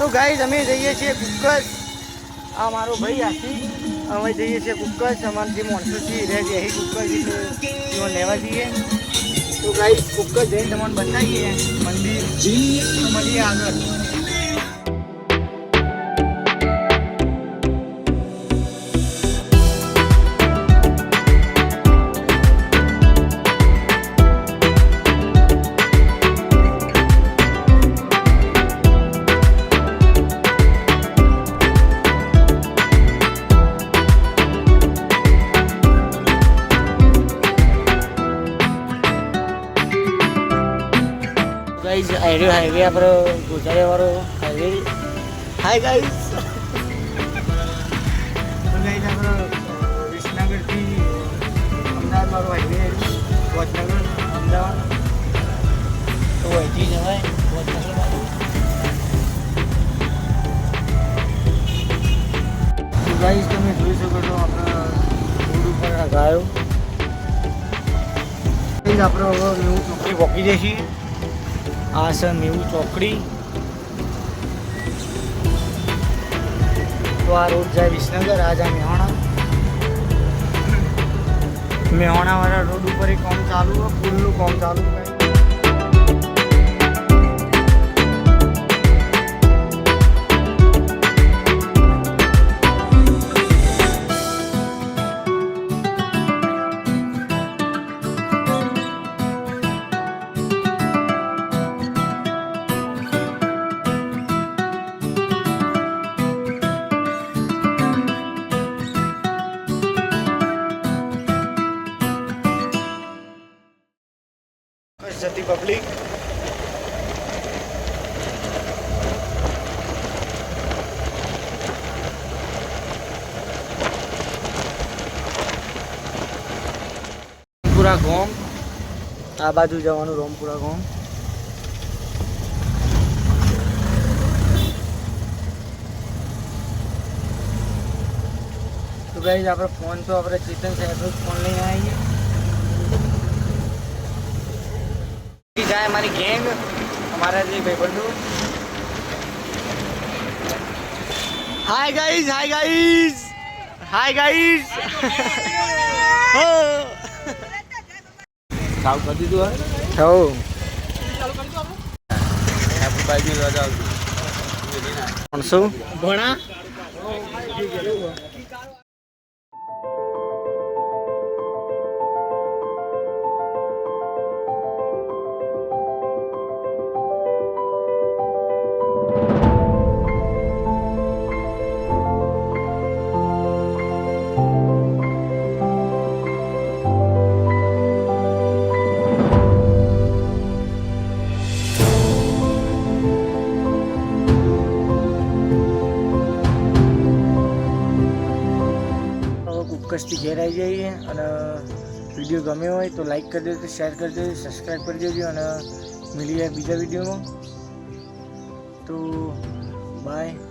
તો ગાઈઝ અમે જઈએ છીએ કુકસ આ મારો ભાઈ આથી અમે જઈએ છીએ કુકસ અમારે જે માણસો છીએ રહે છે એ કુકસ એટલે લેવા જઈએ. તો ગાઈઝ કુકસ જઈને તમને બતાવીએ. મંદિર. મળીએ આગળ. ગાઈઝ હાઈવે હાઈવે આપણો ગુજરાતવાળો હાઈવે હાય ગાઈઝ ગાઈઝ આપણો વિસનગરથી અમદાવાદવાળો હાઈવે વડનગર અમદાવાદ તો અહીંથી જવાય વડનગર ગાઈઝ તમે જોઈ શકો છો આપણા રોડ ઉપર ગાયો. આપણે હવે ચોકડી પહોંચી જઈએ છીએ આ છે નેવું ચોકડી. તો આ રોડ જાય વિસનગર, આ જાય મેહોણા. મેહોણાવાળા રોડ ઉપર એક કામ ચાલુ હોય પુલનું કામ ચાલુ હોય. જતી પબ્લિક રામપુરા ગોમ. આ બાજુ જવાનું રામપુરા ગોમ. તો ગાઈઝ આપણે ફોન તો આપણે ચેતન સાહેબનો ફોન લઈને આવીએ. જાય અમારી ગેંગ અમારા જે ભાઈબંધુ. Hi guys hi guys hi guys હો. સાવ કરી દીધું હવે હો. ત્રણસો ઘણા હવે કુકસથી ઘેર આવી જઈએ અને વીડિયો ગમ્યો હોય તો લાઈક કરી દેજો શેર કરી દેજો સબસ્ક્રાઈબ કરી દેજો અને મળીએ બીજા વિડીયોમાં. તો બાય